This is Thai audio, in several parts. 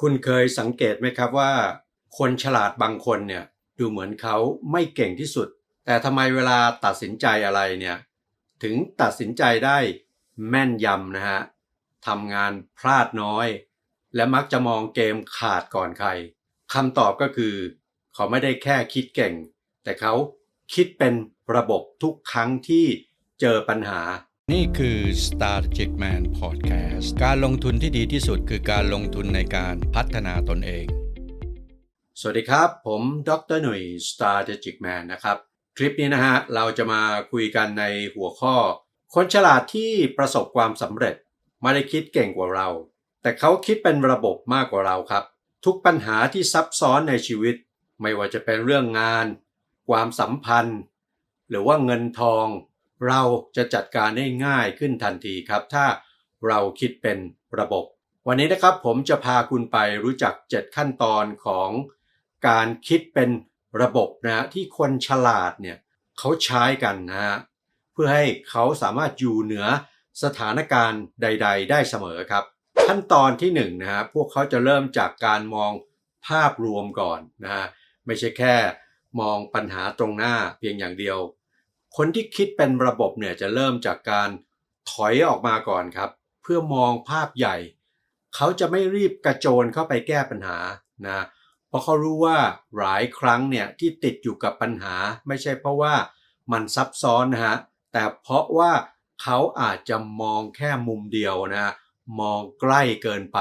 คุณเคยสังเกตไหมครับว่า คนฉลาดบางคนเนี่ยดูเหมือนเขาไม่เก่งที่สุด แต่ทำไมเวลาตัดสินใจอะไรเนี่ยถึงตัดสินใจได้แม่นยำนะฮะทำงานพลาดน้อย และมักจะมองเกมขาดก่อนใครคำตอบก็คือ เขาไม่ได้แค่คิดเก่ง แต่เขาคิดเป็นระบบทุกครั้งที่เจอปัญหา นี่คือ Strategic Man Podcast การลงทุนที่ดีที่สุดคือการลงทุนในการพัฒนาตนเอง สวัสดีครับ ผมดรหนุ่ย Strategic Man นะครับ คลิปนี้นะฮะ เราจะมาคุยกันในหัวข้อ คนฉลาดที่ประสบความสำเร็จ ไม่ได้คิดเก่งกว่าเรา แต่เขาคิดเป็นระบบมากกว่าเราครับ ทุกปัญหาที่ซับซ้อนในชีวิต ไม่ว่าจะเป็นเรื่องงาน ความสัมพันธ์ หรือว่าเงินทอง เราจะจัดการได้ง่ายขึ้นทันทีครับ ถ้าเราคิดเป็นระบบ วันนี้นะครับผมจะพาคุณไปรู้จัก 7 ขั้นตอนของการคิดเป็นระบบนะที่คนฉลาดเนี่ยเขาใช้กันนะฮะเพื่อให้เขาสามารถอยู่เหนือสถานการณ์ใด ๆ ได้เสมอครับ ขั้นตอนที่1นงนะฮะพวกเขาจะเริ่มจากการมองภาพรวมก่อนนะฮะไม่ใช่แค่มองปัญหาตรงหน้าเพียงอย่างเดียว คนที่คิดเป็นระบบเนี่ยจะเริ่มจากการถอยออกมาก่อนครับ เพื่อมองภาพใหญ่ เขาจะไม่รีบกระโจนเข้าไปแก้ปัญหานะเพราะเขารู้ว่าหลายครั้งเนี่ยที่ติดอยู่กับปัญหา ไม่ใช่เพราะว่ามันซับซ้อนนะฮะแต่เพราะว่าเขาอาจจะมองแค่มุมเดียวนะมองใกล้เกินไป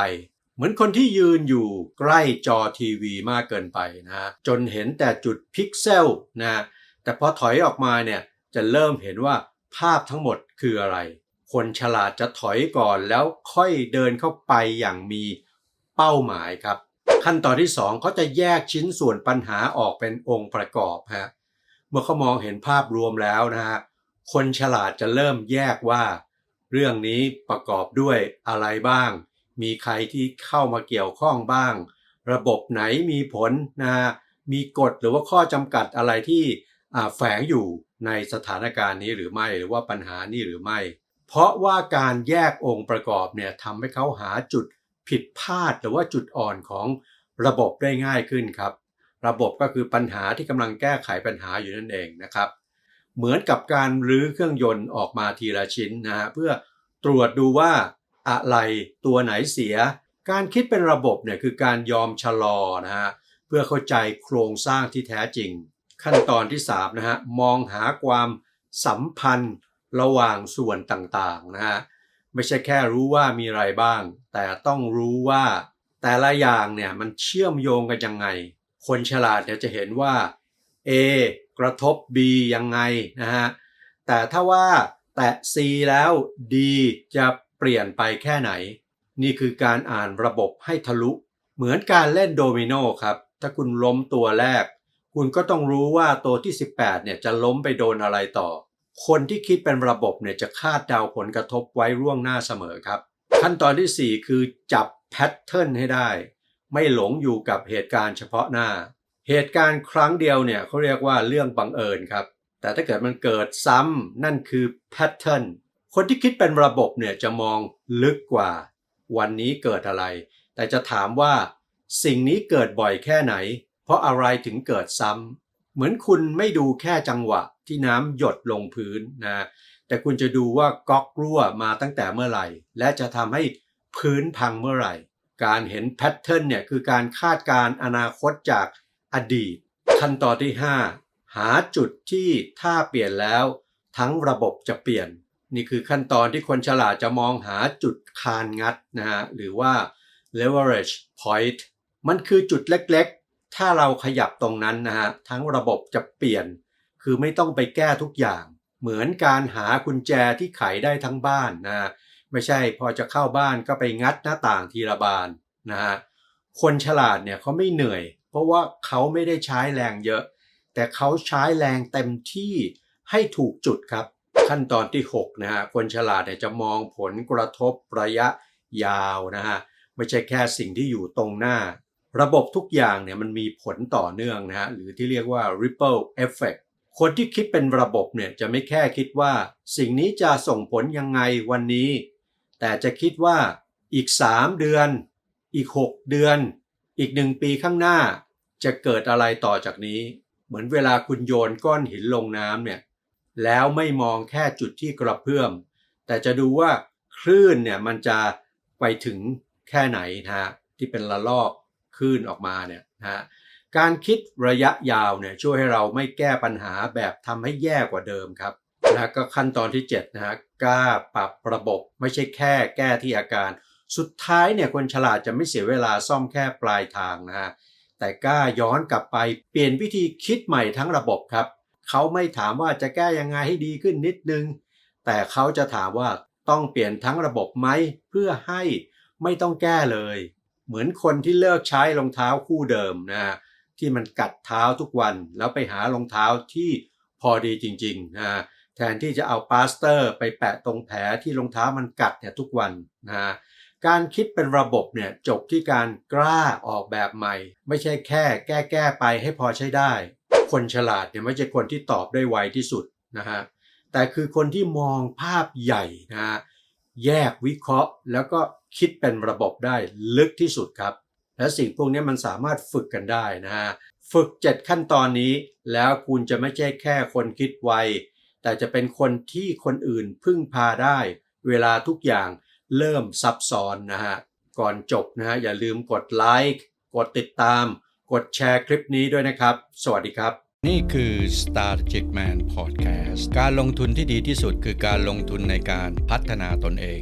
เหมือนคนที่ยืนอยู่ใกล้จอทีวีมากเกินไปนะจนเห็นแต่จุดพิกเซลนะแต่พอถอยออกมาเนี่ย จะเริ่มเห็นว่าภาพทั้งหมดคืออะไร คนฉลาดจะถอยก่อนแล้วค่อยเดินเข้าไปอย่างมีเป้าหมายครับ ขั้นตอนที่สองเขาจะแยกชิ้นส่วนปัญหาออกเป็นองค์ประกอบฮะเมื่อเขามองเห็นภาพรวมแล้วนะฮะคนฉลาดจะเริ่มแยกว่า เรื่องนี้ประกอบด้วยอะไรบ้าง มีใครที่เข้ามาเกี่ยวข้องบ้าง ระบบไหนมีผลนะมีกฎหรือว่าข้อจำกัดอะไรที่แฝงอยู่ ในสถานการณ์นี้หรือไม่หรือว่าปัญหานี้หรือไม่ เพราะว่าการแยกองค์ประกอบเนี่ยทำให้เขาหาจุดผิดพลาดหรือว่าจุดอ่อนของระบบได้ง่ายขึ้นครับ ระบบก็คือปัญหาที่กำลังแก้ไขปัญหาอยู่นั่นเองนะครับ เหมือนกับการรื้อเครื่องยนต์ออกมาทีละชิ้นนะฮะเพื่อตรวจดูว่าอะไรตัวไหนเสีย การคิดเป็นระบบเนี่ยคือการยอมชะลอนะฮะเพื่อเข้าใจโครงสร้างที่แท้จริง ขั้นตอนที่3นะฮะมองหาความสัมพันธ์ระหว่างส่วนต่างๆนะฮะไม่ใช่แค่รู้ว่ามีอะไรบ้าง แต่ต้องรู้ว่าแต่ละอย่างเนี่ยมันเชื่อมโยงกันยังไง คนฉลาดเนี่ยจะเห็นว่า A กระทบ B ยังไงนะฮะแต่ถ้าว่าแตะ C แล้ว D จะเปลี่ยนไปแค่ไหน นี่คือการอ่านระบบให้ทะลุ เหมือนการเล่นโดมิโนครับ ถ้าคุณล้มตัวแรก คุณก็ต้องรู้ว่าตัวที่ 18เนี่ยจะล้มไปโดนอะไรต่อ คนที่คิดเป็นระบบเนี่ยจะคาดเดาผลกระทบไว้ร่วงหน้าเสมอครับ ขั้นตอนที่ 4 คือจับแพทเทิร์นให้ได้ ไม่หลงอยู่กับเหตุการณ์เฉพาะหน้า เหตุการณ์ครั้งเดียวเนี่ยเขาเรียกว่าเรื่องบังเอิญครับ แต่ถ้าเกิดมันเกิดซ้ำนั่นคือแพทเทิร์นคนที่คิดเป็นระบบเนี่ยจะมองลึกกว่า วันนี้เกิดอะไร แต่จะถามว่าสิ่งนี้เกิดบ่อยแค่ไหน เพราะอะไรถึงเกิดซ้ำเหมือนคุณไม่ดูแค่จังหวะที่น้ำหยดลงพื้นนะ แต่คุณจะดูว่าก๊อกรั่วมาตั้งแต่เมื่อไหร่ และจะทำให้พื้นพังเมื่อไหร่ การเห็นแพทเทิร์นเนี่ยคือการคาดการอนาคตจากอดีต ขั้นตอนที่ 5 หาจุดที่ถ้าเปลี่ยนแล้ว ทั้งระบบจะเปลี่ยน นี่คือขั้นตอนที่คนฉลาดจะมองหาจุดคานงัดนะฮะหรือว่า leverage point มันคือจุดเล็ก ถ้าเราขยับตรงนั้นนะฮะทั้งระบบจะเปลี่ยน คือไม่ต้องไปแก้ทุกอย่าง เหมือนการหากุญแจที่ไขได้ทั้งบ้านนะฮะไม่ใช่พอจะเข้าบ้านก็ไปงัดหน้าต่างทีละบานนะฮะคนฉลาดเนี่ยเขาไม่เหนื่อย เพราะว่าเขาไม่ได้ใช้แรงเยอะ แต่เขาใช้แรงเต็มที่ให้ถูกจุดครับ ขั้นตอนที่6นะฮะคนฉลาดเนี่ยจะมองผลกระทบระยะยาวนะฮะไม่ใช่แค่สิ่งที่อยู่ตรงหน้า ระบบทุกอย่างเนี่ยมันมีผลต่อเนื่องนะฮะหรือที่เรียกว่า ripple effect คนที่คิดเป็นระบบเนี่ยจะไม่แค่คิดว่า สิ่งนี้จะส่งผลยังไงวันนี้ แต่จะคิดว่าอีก 3 เดือน อีก 6 เดือน อีกหนึ่งปีข้างหน้า จะเกิดอะไรต่อจากนี้ เหมือนเวลาคุณโยนก้อนหินลงน้ำเนี่ยแล้วไม่มองแค่จุดที่กระเพื่อม แต่จะดูว่าคลื่นเนี่ยมันจะไปถึงแค่ไหนนะฮะที่เป็นระลอก คลื่นออกมาเนี่ยนะฮะการคิดระยะยาวเนี่ยช่วยให้เราไม่แก้ปัญหาแบบทำให้แย่กว่าเดิมครับแล้วก็ขั้นตอนที่7นะฮะกล้าปรับระบบไม่ใช่แค่แก้ที่อาการ สุดท้ายเนี่ยคนฉลาดจะไม่เสียเวลาซ่อมแค่ปลายทางนะฮะแต่กล้าย้อนกลับไปเปลี่ยนวิธีคิดใหม่ทั้งระบบครับ เขาไม่ถามว่าจะแก้ยังไงให้ดีขึ้นนิดนึง แต่เขาจะถามว่าต้องเปลี่ยนทั้งระบบไหมเพื่อให้ไม่ต้องแก้เลย เหมือนคนที่เลิกใช้รองเท้าคู่เดิมนะฮะที่มันกัดเท้าทุกวัน แล้วไปหารองเท้าที่พอดีจริงๆนะฮะแทนที่จะเอาปลาสเตอร์ไปแปะตรงแผลที่รองเท้ามันกัดเนี่ยทุกวันนะฮะการคิดเป็นระบบเนี่ยจบที่การกล้าออกแบบใหม่ ไม่ใช่แค่ แก้แก้ไปให้พอใช้ได้ คนฉลาดเนี่ยไม่ใช่คนที่ตอบได้ไวที่สุดนะฮะแต่คือคนที่มองภาพใหญ่นะฮะแยกวิเคราะห์แล้วก็ คิดเป็นระบบได้ลึกที่สุดครับ และสิ่งพวกนี้มันสามารถฝึกกันได้นะฮะฝึก 7 ขั้นตอนนี้ แล้วคุณจะไม่ใช่แค่คนคิดไว แต่จะเป็นคนที่คนอื่นพึ่งพาได้ เวลาทุกอย่างเริ่มซับซ้อนนะฮะก่อนจบนะฮะอย่าลืมกดไลค์กดติดตาม กดแชร์คลิปนี้ด้วยนะครับ สวัสดีครับ นี่คือ Strategic Man Podcast การลงทุนที่ดีที่สุดคือการลงทุนในการพัฒนาตนเอง